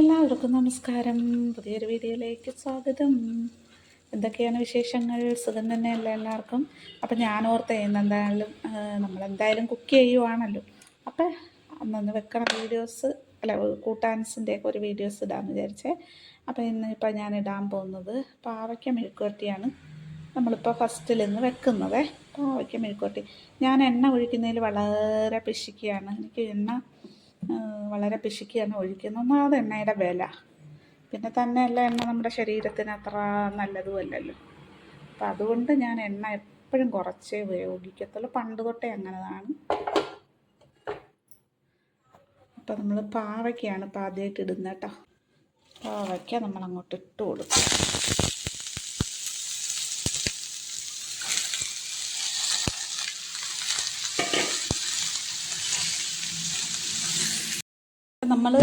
എല്ലാവർക്കും നമസ്കാരം. പുതിയൊരു വീഡിയോയിലേക്ക് സ്വാഗതം. എന്തൊക്കെയാണ് വിശേഷങ്ങൾ? സുഖം തന്നെയല്ല എല്ലാവർക്കും? അപ്പം ഞാൻ ഓർത്ത് എന്തായാലും നമ്മളെന്തായാലും കുക്ക് ചെയ്യുവാണല്ലോ. അപ്പം അന്നൊന്ന് വെക്കണ വീഡിയോസ് അല്ല കൂട്ടാൻസിന്റെയൊക്കെ ഒരു വീഡിയോസ് ഇടാമെന്ന് വിചാരിച്ചേ. അപ്പം ഇന്ന് ഇപ്പം ഞാൻ ഇടാൻ പോകുന്നത് പാവയ്ക്ക മെഴുക്കുവരട്ടിയാണ്. നമ്മളിപ്പോൾ ഫസ്റ്റിൽ ഇന്ന് വെക്കുന്നത് പാവയ്ക്ക മെഴുക്കുവരട്ടി. ഞാൻ എണ്ണ ഒഴിക്കുന്നതിൽ വളരെ പിശിക്കുകയാണ് എനിക്ക് എണ്ണ വളരെ പിശുക്കിയാണ് ഒഴിക്കുന്നത് ഒന്നാമത് എണ്ണയുടെ വില. പിന്നെ തന്നെയല്ല എണ്ണ നമ്മുടെ ശരീരത്തിന് അത്ര നല്ലതുമല്ലല്ലോ. അപ്പം അതുകൊണ്ട് ഞാൻ എണ്ണ എപ്പോഴും കുറച്ചേ ഉപയോഗിക്കത്തുള്ളൂ. പണ്ട് തൊട്ടേ അങ്ങനെതാണ്. അപ്പം നമ്മൾ പാവയ്ക്കാണ് ഇപ്പം ആദ്യമായിട്ട് ഇടുന്നത് കേട്ടോ. പാവയ്ക്ക നമ്മളങ്ങോട്ട് ഇട്ട് കൊടുക്കും. നമ്മൾ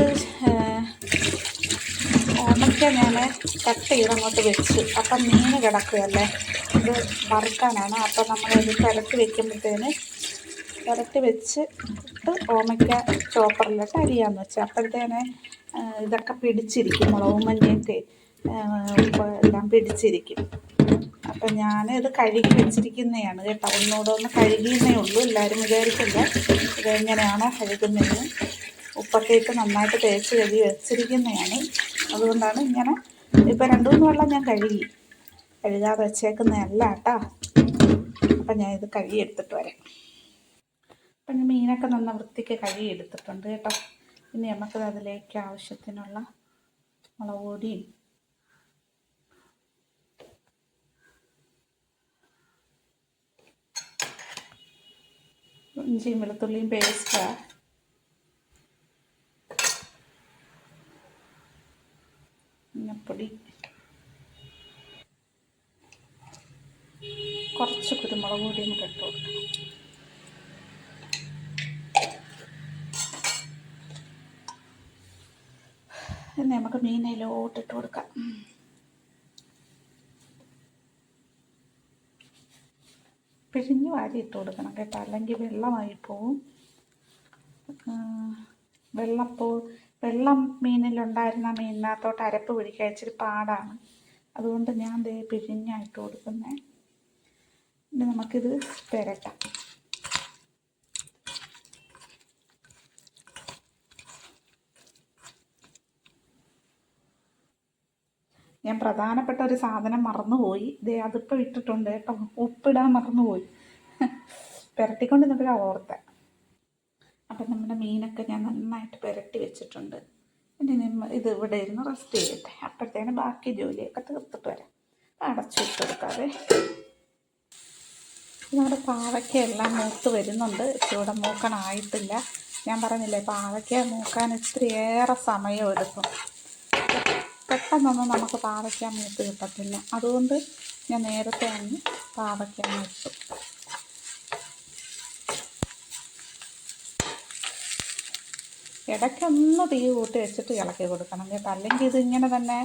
ഉണക്ക ഞാൻ കട്ട് ചെയ്ത് അങ്ങോട്ട് വെച്ച്. അപ്പം മീൻ കിടക്കുകയല്ലേ? ഇത് വറുക്കാനാണ്. അപ്പം നമ്മളത് പുരട്ടി വെക്കുമ്പോഴത്തേന് പുരട്ടി വെച്ച് ഇട്ട് ഓമയ്ക്ക ചോപ്പറിലിട്ട് അരിയാന്ന് വെച്ചാൽ അപ്പോഴത്തേന് ഇതൊക്കെ പിടിച്ചിരിക്കും. മുളകും മഞ്ഞയൊക്കെ എല്ലാം പിടിച്ചിരിക്കും. അപ്പം ഞാൻ ഇത് കഴുകി വെച്ചിരിക്കുന്നതാണ് കേട്ടോ. ഒന്നുകൂടെ ഒന്ന് കഴുകിയെന്നേ ഉള്ളൂ. എല്ലാവരും വിചാരിക്കില്ല ഇതെങ്ങനെയാണോ കഴുകുന്നതെന്ന്. ഉപ്പൊക്കെ ഇട്ട് നന്നായിട്ട് തേച്ച് കഴുകി വെച്ചിരിക്കുന്നതാണ്. അതുകൊണ്ടാണ് ഇങ്ങനെ ഇപ്പം രണ്ട് മൂന്ന് വെള്ളം ഞാൻ കഴുകി. കഴുകാതെ വെച്ചേക്കുന്നതല്ല കേട്ടോ അപ്പം ഞാൻ ഇത് കഴുകി എടുത്തിട്ട് വരാം. അപ്പം ഞാൻ മീനൊക്കെ നന്ന വൃത്തിക്ക് കഴുകി എടുത്തിട്ടുണ്ട് കേട്ടോ. ഇനി നമുക്ക് അതിലേക്ക് ആവശ്യത്തിനുള്ള മുളക് പൊടിയും ഇഞ്ചിയും വെളുത്തുള്ളിയും പേസ്റ്റാണ് മഞ്ഞപ്പൊടി കുറച്ച് കുരുമുളക് കൂടെ ഇട്ട് കൊടുക്കണം ഇനി നമുക്ക് മീനയിലോട്ട് ഇട്ട് കൊടുക്കാം. പിഴിഞ്ഞ് വാരി ഇട്ട് കൊടുക്കണം കേട്ടോ. അല്ലെങ്കിൽ വെള്ളമായി പോവും. വെള്ളപ്പോ വെള്ളം മീനിലുണ്ടായിരുന്ന മീനിനകത്തോട്ട് അരപ്പ് പിടിക്കാൻ ഇച്ചിരി പാടാണ്. അതുകൊണ്ട് ഞാൻ ദേ പിഴിഞ്ഞായിട്ട് കൊടുക്കുന്നത് ഇനി നമുക്കിത് പെരട്ടാം. ഞാൻ പ്രധാനപ്പെട്ട ഒരു സാധനം മറന്നുപോയി. ദേ അതിപ്പോൾ ഇട്ടിട്ടുണ്ട് കേട്ടോ. ഉപ്പിടാൻ മറന്നുപോയി. പുരട്ടിക്കൊണ്ട് നിന്നിട്ടാണ് ഓർത്തെ അപ്പം നമ്മുടെ മീനൊക്കെ ഞാൻ നന്നായിട്ട് പുരട്ടി വെച്ചിട്ടുണ്ട്. ഇനി ഇത് ഇവിടെ ഇരുന്ന് റെസ്റ്റ് ചെയ്യട്ടെ. അപ്പോഴത്തേന് ബാക്കി ജോലിയൊക്കെ തീർത്തിട്ട് വരാം. അടച്ചു വിട്ട് കൊടുക്കാതെ നമ്മുടെ പാവയ്ക്കെല്ലാം മൂത്ത് വരുന്നുണ്ട്. ഇച്ചിരൂടെ മൂക്കണായിട്ടില്ല ഞാൻ പറഞ്ഞില്ലേ പാവയ്ക്ക മൂക്കാൻ ഇത്തിരിയേറെ സമയം എടുക്കും. പെട്ടെന്നൊന്നും നമുക്ക് പാവയ്ക്ക മൂത്ത് കിട്ടത്തില്ല. അതുകൊണ്ട് ഞാൻ നേരത്തെ അങ്ങ് പാവയ്ക്ക മൂത്തു. ഇടയ്ക്കൊന്ന് തീ കൂട്ടി വെച്ചിട്ട് ഇളക്കി കൊടുക്കണം. കേട്ടോ അല്ലെങ്കിൽ ഇതിങ്ങനെ തന്നെ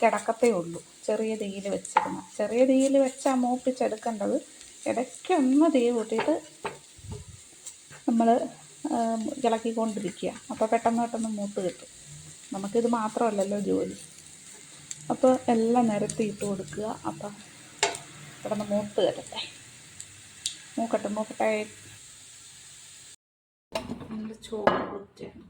കിടക്കത്തേ ഉള്ളൂ. ചെറിയ തീയിൽ വെച്ചിരുന്ന. ചെറിയ തീയിൽ വെച്ചാൽ മൂപ്പിച്ചെടുക്കേണ്ടത് ഇടയ്ക്കൊന്ന് തീ കൂട്ടിയിട്ട് നമ്മൾ ഇളക്കിക്കൊണ്ടിരിക്കുക. അപ്പോൾ പെട്ടെന്ന് പെട്ടെന്ന് മൂത്ത് കിട്ടും. നമുക്കിത് മാത്രമല്ലല്ലോ ജോലി. അപ്പോൾ എല്ലാം നിരത്തി ഇട്ട് കൊടുക്കുക. അപ്പം കിടന്ന് മൂത്ത് കരട്ടെ മൂക്കട്ടെ മൂക്കട്ടെ. ചോറ് കുറ്റിയാണ്.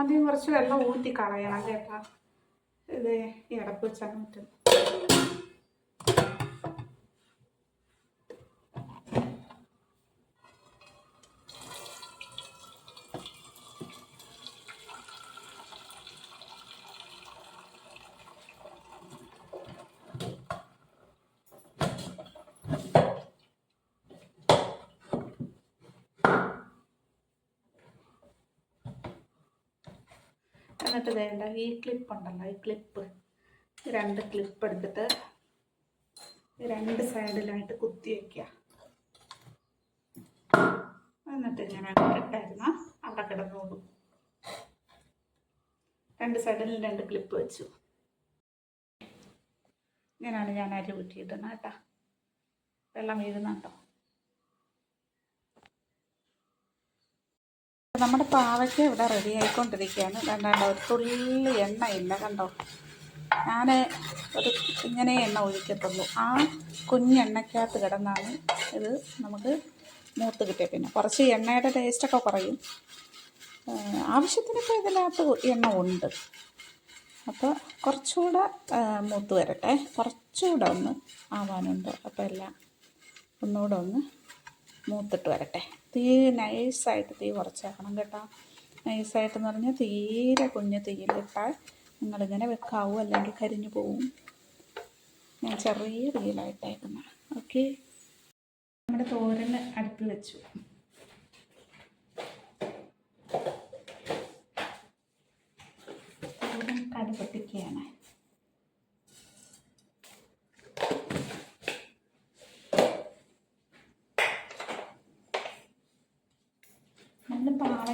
ആദ്യം കുറച്ച് വെള്ളം ഊറ്റി കളയണം കേട്ടാ. ഇത് ഇടപ്പ് വെച്ചാൽ പറ്റും. എന്നിട്ട് വേണ്ട ഈ ക്ലിപ്പ് ഉണ്ടല്ലോ ഈ ക്ലിപ്പ് രണ്ട് ക്ലിപ്പ് എടുത്തിട്ട് രണ്ട് സൈഡിലായിട്ട് കുത്തി വയ്ക്കുക എന്നിട്ട് ഇങ്ങനെ ഇട്ടായിരുന്ന അവിടെ കിടന്നോളൂ. രണ്ട് സൈഡിൽ രണ്ട് ക്ലിപ്പ് വെച്ചു. ഇങ്ങനെയാണ് ഞാൻ അരി ഊറ്റിയിടുന്നത് കേട്ടോ. വെള്ളം വീഴുന്നുണ്ടോ? നമ്മുടെ പാവയ്ക്ക ഇവിടെ റെഡി ആയിക്കൊണ്ടിരിക്കുകയാണ്. കണ്ടോ ഒരു തുള്ളി എണ്ണയില്ല കണ്ടോ. ഞാൻ ഒരു ഇങ്ങനെ എണ്ണ ഒഴിക്കത്തുള്ളൂ. ആ കുഞ്ഞെണ്ണയ്ക്കകത്ത് കിടന്നാണ് ഇത് നമുക്ക് മൂത്ത് കിട്ടിയത് പിന്നെ കുറച്ച് എണ്ണയുടെ ടേസ്റ്റൊക്കെ കുറയും. ആവശ്യത്തിനൊക്കെ ഇതിനകത്ത് എണ്ണ ഉണ്ട്. അപ്പോൾ കുറച്ചുകൂടെ മൂത്ത് വരട്ടെ. കുറച്ചുകൂടെ ഒന്ന് ആവാനുണ്ട്. അപ്പോൾ എല്ലാം ഒന്നുകൂടെ ഒന്ന് മൂത്തിട്ട് വരട്ടെ. തീ നൈസായിട്ട് തീ കുറച്ചേക്കണം കേട്ടോ. നൈസായിട്ടെന്ന് പറഞ്ഞാൽ തീരെ കുഞ്ഞ് തീയിലിട്ടാൽ നിങ്ങളിങ്ങനെ വെക്കാവൂ അല്ലെങ്കിൽ കരിഞ്ഞു പോവും. ഞാൻ ചെറിയ തീയിലായിട്ടേക്കുന്ന. ഓക്കെ. നമ്മുടെ തോരന് അടുപ്പിൽ വെച്ചു. തോരൻ കട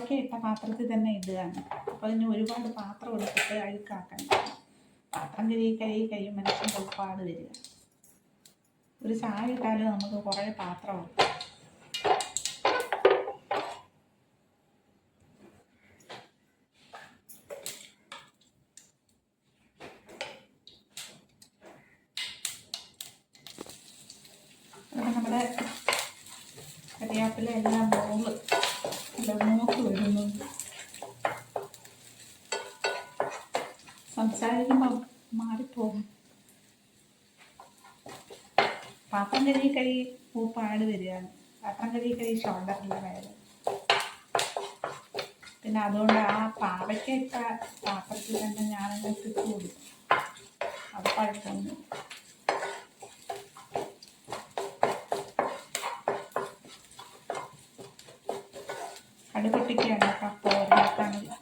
നമ്മൾ ഇട്ട പാത്രത്തിൽ തന്നെ ഇടുകയാണ്. അപ്പോൾ അതിന് ഒരുപാട് പാത്രം എടുത്തിട്ട് അഴുക്കാക്കാൻ പാത്രം കഴുകി കഴുകി കഴിയും മനുഷ്യന്റെ ഒരുപാട് വരിക. ഒരു ചായ ഇട്ടാലും നമുക്ക് കുറേ പാത്രമുണ്ട് കഴുകി പൂപ്പാട് വരികയാണ്. പാത്രം കഴുകി കളി ഷോൾഡറിന്റെ വയറ് പിന്നെ അതുകൊണ്ട് ആ പാവയ്ക്ക പാത്രത്തിൽ തന്നെ ഞാനങ്ങ് ഇട്ട് കൊടുക്കും അത് കുഴപ്പമൊന്നും കടു പൊട്ടിക്കുകയാണ്. കപ്പ ഓർമ്മിക്കാനില്ല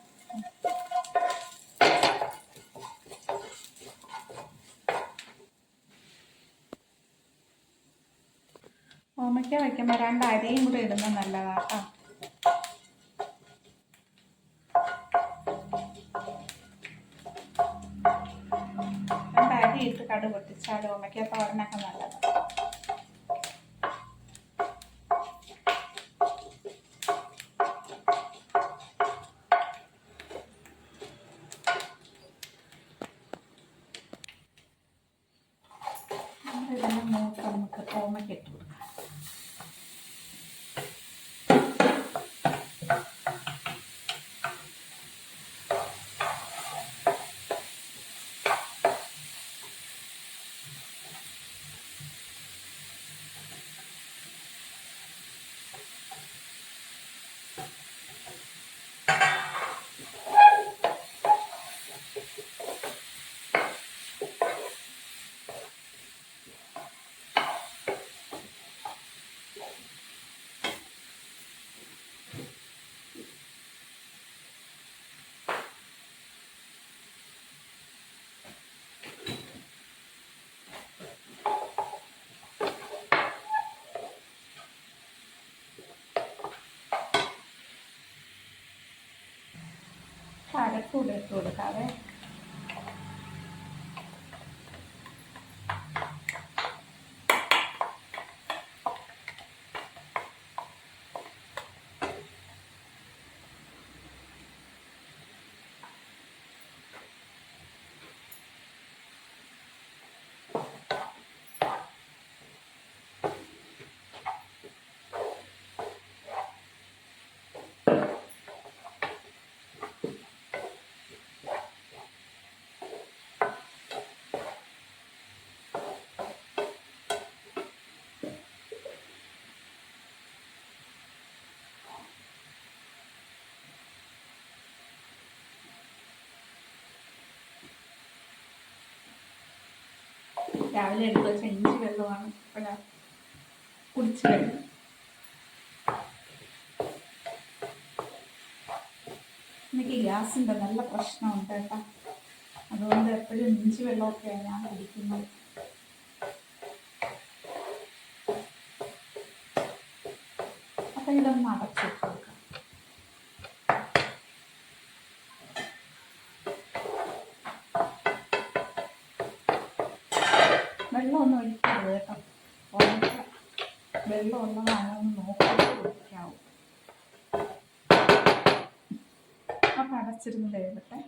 ഓമയ്ക്ക വയ്ക്കുമ്പോൾ രണ്ട് അരിയും കൂടെ ഇടുന്നത് നല്ലതാട്ടോ രണ്ട് അരി ഇട്ട് കടു പൊട്ടിച്ചാൽ ഓമയ്ക്ക തോരനൊക്കെ നല്ലതാണ് ഇതെല്ലാം മൂത്ത് നമുക്ക് ഓമയ്ക്ക് ഇട്ട് കൊടുക്കാം അരക്കൂടെ ഇട്ട് കൊടുക്കാവേ. രാവിലെ എടുത്ത് വെച്ച ഇഞ്ചി വെള്ളമാണ് ഇപ്പോഴാണ് കുടിച്ചു എനിക്ക് ഗ്യാസിന്റെ നല്ല പ്രശ്നമുണ്ട് കേട്ടോ. അതുകൊണ്ട് എപ്പോഴും ഇഞ്ചി വെള്ളമൊക്കെയാണ് ഞാൻ കുടിക്കുന്നത്. അപ്പം ഇതൊന്ന് അടച്ചിട്ട് വെള്ളമൊന്നും ഒഴിക്കരുത് കേട്ടോ. ഓമയ്ക്ക വെള്ളം ഉള്ളതാണോ എന്ന് നോക്കിയിട്ട് ഒഴിക്കാവും അപ്പം അടച്ചിരുന്ന് വേവട്ടെ.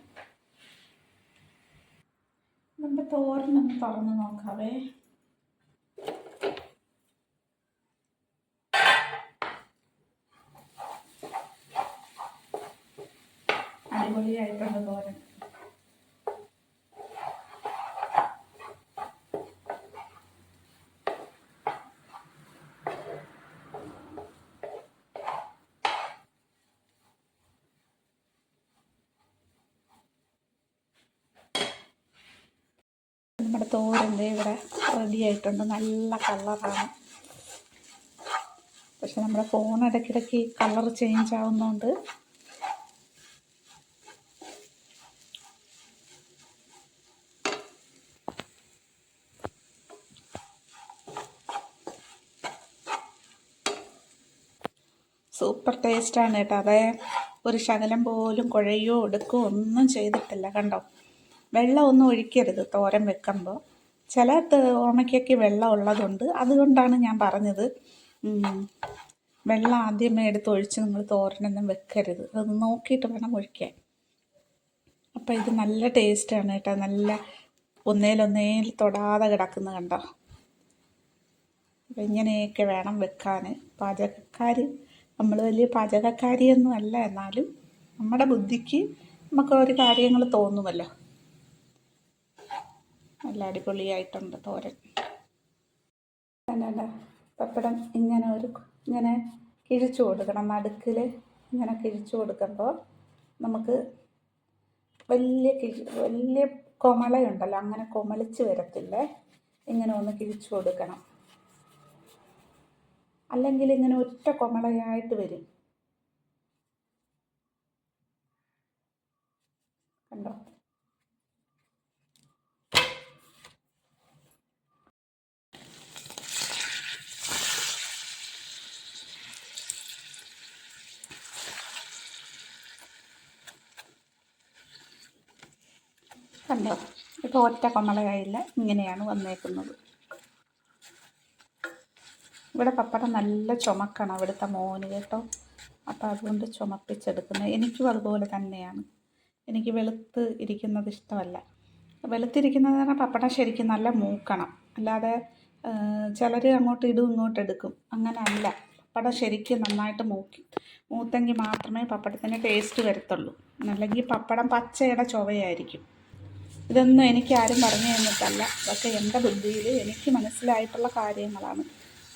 നമ്മുടെ തോരനൊന്ന് തുറന്ന് നോക്കാവേ അടിപൊളിയായിട്ടുണ്ട് തോരൻ നമ്മുടെ ഇവിടെ റെഡി ആയിട്ടുണ്ട് നല്ല കളറാണ്. പക്ഷെ നമ്മുടെ ഫോൺ ഇടയ്ക്കിടയ്ക്ക് കളർ ചേഞ്ച് ആവുന്നതുകൊണ്ട് സൂപ്പർ ടേസ്റ്റാണ് കേട്ടോ. അതെ ഒരു ശകലം പോലും കുഴയോ എടുക്കുകയോ ഒന്നും ചെയ്തിട്ടില്ല. കണ്ടോ? വെള്ളമൊന്നും ഒഴിക്കരുത് തോരൻ വെക്കുമ്പോൾ ചില ഓമയ്ക്കൊക്കെ വെള്ളം ഉള്ളതുകൊണ്ട് അതുകൊണ്ടാണ് ഞാൻ പറഞ്ഞത് വെള്ളം ആദ്യമേ എടുത്ത് ഒഴിച്ച് നിങ്ങൾ തോരനൊന്നും വെക്കരുത്. അത് നോക്കിയിട്ട് വേണം ഒഴിക്കാൻ. അപ്പം ഇത് നല്ല ടേസ്റ്റാണ് കേട്ടോ. നല്ല ഒന്നേലൊന്നേൽ തൊടാതെ കിടക്കുന്ന കണ്ടോ? അപ്പം ഇങ്ങനെയൊക്കെ വേണം വെക്കാൻ പാചകക്കാർ നമ്മൾ വലിയ പാചകക്കാരിയൊന്നും അല്ല എന്നാലും നമ്മുടെ ബുദ്ധിക്ക് നമുക്ക് ഒരു കാര്യങ്ങൾ തോന്നുമല്ലോ. നല്ല അടിപൊളിയായിട്ടുണ്ട് തോരൻ. അല്ല പപ്പടം ഇങ്ങനെ ഒരു ഇങ്ങനെ കിഴിച്ചു കൊടുക്കണം. നടുക്കിൽ ഇങ്ങനെ കിഴിച്ചു കൊടുക്കുമ്പോൾ നമുക്ക് വലിയ കിഴി വലിയ കൊമളയുണ്ടല്ലോ. അങ്ങനെ കൊമളിച്ച് വരത്തില്ലേ? ഇങ്ങനെ ഒന്ന് കിഴിച്ചു കൊടുക്കണം. അല്ലെങ്കിൽ ഇങ്ങനെ ഒറ്റ കൊമളയായിട്ട് വരും. കണ്ടോ? കണ്ടോ? ഇപ്പോൾ ഒറ്റ കൊമളയായില്ല ഇങ്ങനെയാണ് വന്നേക്കുന്നത്. ഇവിടെ പപ്പടം നല്ല ചുമക്കണം ഇവിടുത്തെ മോന് കേട്ടോ. അപ്പോൾ അതുകൊണ്ട് ചുമപ്പിച്ചെടുക്കുന്നത്. എനിക്കും അതുപോലെ തന്നെയാണ്. എനിക്ക് വെളുത്ത് ഇരിക്കുന്നത് ഇഷ്ടമല്ല. വെളുത്തിരിക്കുന്നത് പറഞ്ഞാൽ പപ്പടം ശരിക്കും നല്ല മൂക്കണം. അല്ലാതെ ചിലർ അങ്ങോട്ട് ഇടും ഇങ്ങോട്ട് എടുക്കും. അങ്ങനെ അല്ല പപ്പടം ശരിക്കും നന്നായിട്ട് മൂക്കി. മൂത്തെങ്കിൽ മാത്രമേ പപ്പടത്തിന് ടേസ്റ്റ് വരത്തുള്ളൂ. അല്ലെങ്കിൽ പപ്പടം പച്ചയുടെ ചൊവയായിരിക്കും. ഇതൊന്നും എനിക്ക് ആരും പറഞ്ഞു തന്നിട്ടല്ല. അതൊക്കെ എന്റെ ബുദ്ധിയിൽ എനിക്ക് മനസ്സിലായിട്ടുള്ള കാര്യങ്ങളാണ്.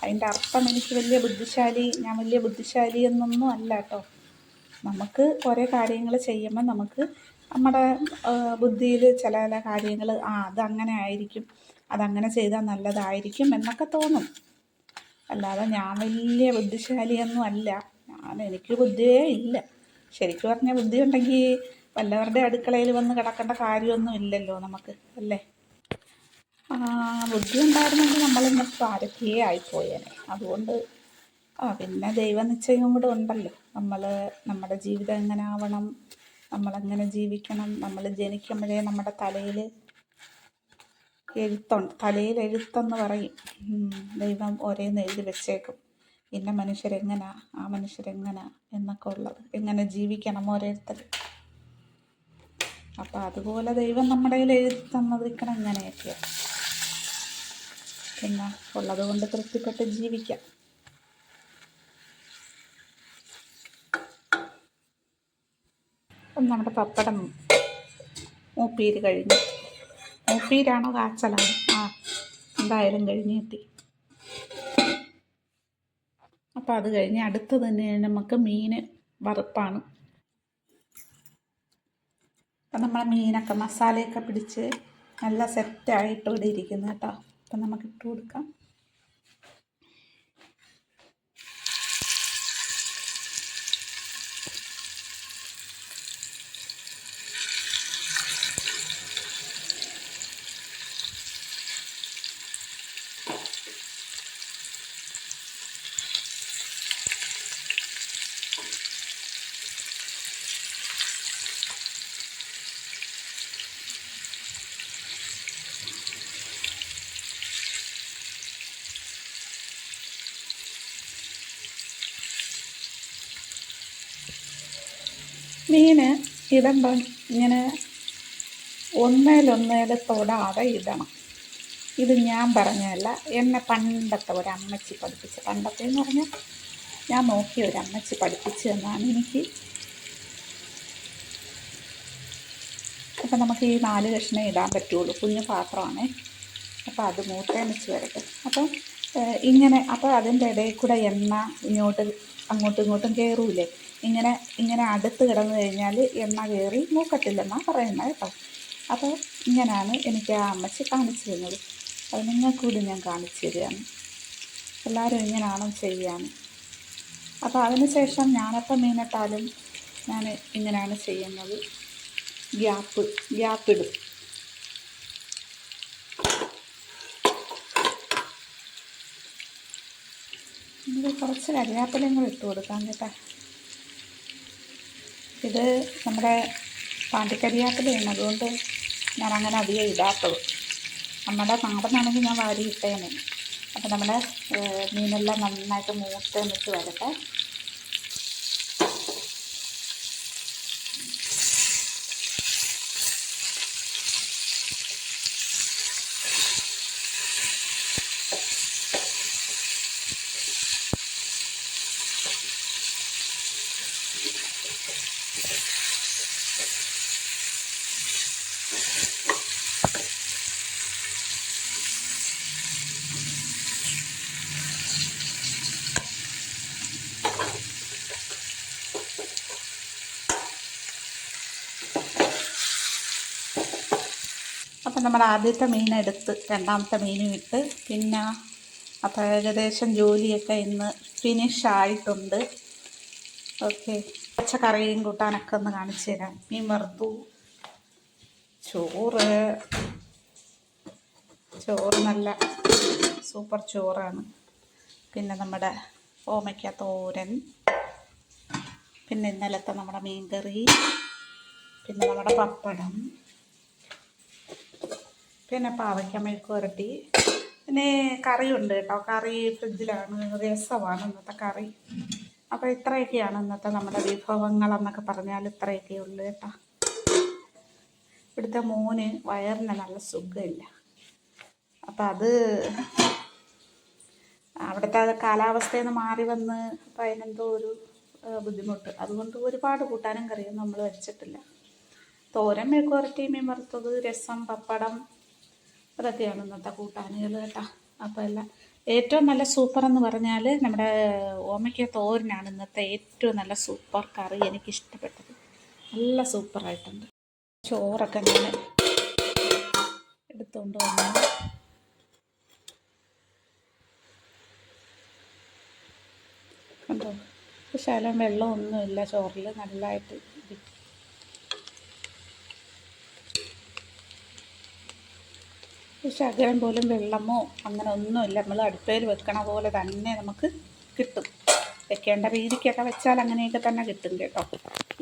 അതിന്റെ അർത്ഥം എനിക്ക് വലിയ ബുദ്ധിശാലി ഞാൻ വലിയ ബുദ്ധിശാലി എന്നൊന്നും അല്ല കേട്ടോ. നമുക്ക് കുറേ കാര്യങ്ങൾ ചെയ്യുമ്പോൾ നമുക്ക് നമ്മുടെ ബുദ്ധിയിൽ ചില ചില കാര്യങ്ങൾ ആ അതങ്ങനെ ആയിരിക്കും അതങ്ങനെ ചെയ്താൽ നല്ലതായിരിക്കും എന്നൊക്കെ തോന്നും. അല്ലാതെ ഞാൻ വലിയ ബുദ്ധിശാലിയൊന്നും അല്ല. ഞാൻ എനിക്ക് ബുദ്ധിയേ ഇല്ല. ശരിക്കും പറഞ്ഞാൽ ബുദ്ധി ഉണ്ടെങ്കിൽ വല്ലവരുടെ അടുക്കളയിൽ വന്ന് കിടക്കേണ്ട കാര്യമൊന്നും ഇല്ലല്ലോ നമുക്ക് അല്ലേ? ബുദ്ധി ഉണ്ടായിരുന്നെങ്കിൽ നമ്മളിന്ന് പാരക്കേ ആയിപ്പോയേനെ. അതുകൊണ്ട് ആ പിന്നെ ദൈവനിശ്ചയം കൂടെ ഉണ്ടല്ലോ. നമ്മൾ നമ്മുടെ ജീവിതം എങ്ങനെ ആവണം നമ്മളെങ്ങനെ ജീവിക്കണം നമ്മൾ ജനിക്കുമ്പോഴേ നമ്മുടെ തലയിൽ എഴുത്തുണ്ട് തലയിൽ എഴുത്തെന്ന് പറയും. ദൈവം ഒരേ എഴുതി വെച്ചേക്കും. ഇന്ന മനുഷ്യരെങ്ങനാ ആ മനുഷ്യരെങ്ങനാ എന്നൊക്കെ ഉള്ളത്. എങ്ങനെ ജീവിക്കണം ഓരോരുത്തർ അപ്പം അതുപോലെ ദൈവം നമ്മുടെ കയ്യിൽ എഴുതി തന്നതിരിക്കണം ഇങ്ങനെയൊക്കെ പിന്നെ ഉള്ളത് കൊണ്ട് തൃപ്തിപ്പെട്ട് ജീവിക്കാം. നമ്മുടെ പപ്പടം മൂപ്പീര് കഴിഞ്ഞു. മൂപ്പീരാണോ കാച്ചലാണോ? ആ എന്തായാലും കഴിഞ്ഞ് കിട്ടി. അപ്പം അത് കഴിഞ്ഞ് അടുത്ത് തന്നെ നമുക്ക് മീൻ വറുപ്പാണ്. അപ്പം നമ്മളെ മീനൊക്കെ മസാലയൊക്കെ പിടിച്ച് നല്ല സെറ്റായിട്ട് ഇവിടെ ഇരിക്കുന്നു കേട്ടോ. അപ്പം നമുക്ക് ഇട്ട് കൊടുക്കാം. മീൻ ഇടുമ്പം ഇങ്ങനെ ഒന്നേലൊന്നേൽ തൊടാതെ ഇടണം. ഇത് ഞാൻ പറഞ്ഞതല്ല എന്നെ പണ്ടത്തെ ഒരു അമ്മച്ചി പഠിപ്പിച്ച. പണ്ടത്തെ എന്ന് പറഞ്ഞാൽ ഞാൻ നോക്കിയ ഒരു അമ്മച്ചി പഠിപ്പിച്ചു എന്നാണ് എനിക്ക്. അപ്പം നമുക്ക് ഈ നാല് കഷ്ണം ഇടാൻ പറ്റുള്ളൂ. കുഞ്ഞു പാത്രമാണേ. അപ്പോൾ അത് മൂത്തേ വെച്ച് വരട്ടെ അപ്പം ഇങ്ങനെ അപ്പോൾ അതിന്റെ ഇടയിൽ കൂടെ എണ്ണ ഇങ്ങോട്ട് അങ്ങോട്ടും ഇങ്ങോട്ടും കയറൂലേ ഇങ്ങനെ ഇങ്ങനെ അടുത്ത് കിടന്നു കഴിഞ്ഞാൽ എണ്ണ കയറി മൂക്കത്തില്ലെന്നാണ് പറയുന്നത് കേട്ടോ. അപ്പോൾ ഇങ്ങനെയാണ് എനിക്ക് ആ അമ്മച്ചി കാണിച്ചു തരുന്നത് അത് നിങ്ങൾക്ക് കൂടി ഞാൻ കാണിച്ചു തരികയാണ് എല്ലാവരും ഇങ്ങനെയാണ് ചെയ്യാൻ അപ്പോൾ അതിന് ശേഷം ഞാനപ്പം മീനിട്ടാലും ഞാൻ ഇങ്ങനെയാണ് ചെയ്യുന്നത്. ഗ്യാപ്പ് ഗ്യാപ്പിടും. ഇത് കുറച്ച് കരിയാപ്പിലങ്ങൾ ഇട്ട് കൊടുക്കാം കേട്ടോ. ഇത് നമ്മുടെ പാണ്ടിക്കരിയാപ്പിലയാണ്. അതുകൊണ്ട് ഞാൻ അങ്ങനെ അധികം ഇടാത്തത്. നമ്മുടെ നാടനാണെങ്കിൽ ഞാൻ വാരി ഇട്ടേനെ. അപ്പോൾ നമ്മുടെ മീനെല്ലാം നന്നായിട്ട് മൂത്ത് നിട്ട് വരട്ടെ. അപ്പം നമ്മൾ ആദ്യത്തെ മീൻ എടുത്ത് രണ്ടാമത്തെ മീനും ഇട്ട് പിന്നെ അപ്പോൾ ഏകദേശം ജോലിയൊക്കെ ഇന്ന് ഫിനിഷ് ആയിട്ടുണ്ട്. ഓക്കെ. പച്ചക്കറിയും കൂട്ടാനൊക്കെ ഒന്ന് കാണിച്ചു തരാം. മീൻ വറുത്തു. ചോറ്. ചോറ് നല്ല സൂപ്പർ ചോറാണ്. പിന്നെ നമ്മുടെ ഓമയ്ക്ക തോരൻ. പിന്നെ ഇന്നലത്തെ നമ്മുടെ മീൻകറി. പിന്നെ നമ്മുടെ പപ്പടം. പിന്നെ പാവയ്ക്ക മെഴുക്ക് പുരട്ടി. പിന്നെ കറിയുണ്ട് കേട്ടോ. കറി ഫ്രിഡ്ജിലാണ്. രസമാണ് ഇന്നത്തെ കറി. അപ്പോൾ ഇത്രയൊക്കെയാണ് ഇന്നത്തെ നമ്മുടെ വിഭവങ്ങൾ എന്നൊക്കെ പറഞ്ഞാൽ ഇത്രയൊക്കെ ഉള്ളു കേട്ടോ. ഇവിടുത്തെ മോന് വയറിന് നല്ല സുഖമില്ല. അപ്പം അത് അവിടുത്തെ കാലാവസ്ഥയിൽ നിന്ന് മാറി വന്ന് അപ്പം അതിനെന്തോ ഒരു ബുദ്ധിമുട്ട്. അതുകൊണ്ട് ഒരുപാട് കൂട്ടാനും കറിയും നമ്മൾ വെച്ചിട്ടില്ല. തോരൻ മെഴുക്കുവരട്ടി മീൻ വറുത്തത് രസം പപ്പടം അതൊക്കെയാണ് ഇന്നത്തെ കൂട്ടാനുകൾ കേട്ടോ. അപ്പോൾ എല്ലാം ഏറ്റവും നല്ല സൂപ്പർ എന്ന് പറഞ്ഞാൽ നമ്മുടെ ഓമയ്ക്ക തോരനാണ് ഇന്നത്തെ ഏറ്റവും നല്ല സൂപ്പർ കറി എനിക്ക് ഇഷ്ടപ്പെട്ടത് നല്ല സൂപ്പറായിട്ടുണ്ട് ചോറൊക്കെ ഞാൻ എടുത്തുകൊണ്ട് വന്നു. കണ്ടോ? ശകലം വെള്ളമൊന്നുമില്ല ചോറിൽ നല്ലതായിട്ട് ഇരിക്കും ഒരു ശകലം പോലും വെള്ളമോ അങ്ങനെ ഒന്നുമില്ല. നമ്മൾ അടുപ്പയിൽ വെക്കണ പോലെ തന്നെ നമുക്ക് കിട്ടും. വെക്കേണ്ട രീതിക്കൊക്കെ വെച്ചാൽ അങ്ങനെയൊക്കെ തന്നെ കിട്ടും കേട്ടോ.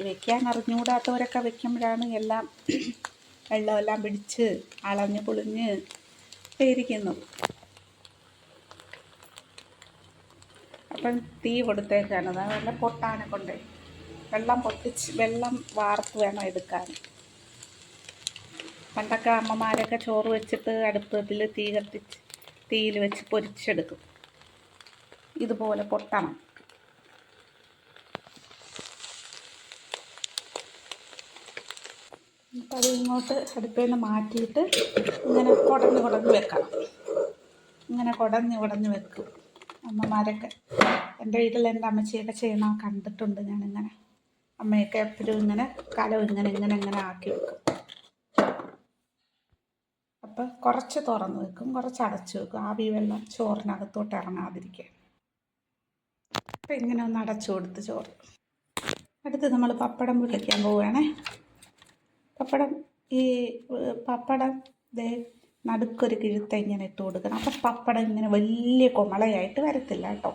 വെക്കാൻ അറിഞ്ഞുകൂടാത്തവരൊക്കെ വെക്കുമ്പോഴാണ് എല്ലാം വെള്ളമെല്ലാം പിടിച്ച് അളഞ്ഞ് പൊളിഞ്ഞ് പേരിക്കുന്നു അപ്പം തീ കൊടുത്തേക്കാണ്. നല്ല പൊട്ടാനെ കൊണ്ടേ. വെള്ളം പൊട്ടിച്ച് വെള്ളം വാർത്ത് വേണം എടുക്കാൻ. പണ്ടൊക്കെ അമ്മമാരൊക്കെ ചോറ് വെച്ചിട്ട് അടുപ്പത്തിൽ തീ കത്തിച്ച് തീയിൽ വെച്ച് പൊരിച്ചെടുക്കും. ഇതുപോലെ പൊട്ടണം അത് ഇങ്ങോട്ട് അടുപ്പിൽ നിന്ന് മാറ്റിയിട്ട് ഇങ്ങനെ കുടഞ്ഞ് കുടഞ്ഞ് വെക്കണം. ഇങ്ങനെ കുടഞ്ഞ് കുടഞ്ഞ് വെക്കും. അമ്മമാരൊക്കെ എന്റെ വീട്ടിൽ എന്റെ അമ്മച്ചിയൊക്കെ ചെയ്യണ കണ്ടിട്ടുണ്ട് ഞാനിങ്ങനെ. അമ്മയൊക്കെ എപ്പോഴും ഇങ്ങനെ കലം ഇങ്ങനെ ഇങ്ങനെ ഇങ്ങനെ ആക്കി വെക്കും. അപ്പോൾ കുറച്ച് തുറന്ന് വെക്കും കുറച്ച് അടച്ചു വെക്കും. ആവി വെള്ളം ചോറിനകത്തോട്ട് ഇറങ്ങാതിരിക്കുക അപ്പം ഇങ്ങനെ ഒന്ന് അടച്ചു കൊടുത്ത് ചോറ്. അടുത്ത് നമ്മൾ പപ്പടം പൊള്ളിക്കാൻ പോവുകയാണേ. പപ്പടം ഈ പപ്പടം ദേ നടുക്കൊരു കിഴുത്ത ഇങ്ങനെ ഇട്ട് കൊടുക്കണം. അപ്പം പപ്പടം ഇങ്ങനെ വലിയ കുമളയായിട്ട് വരത്തില്ല കേട്ടോ.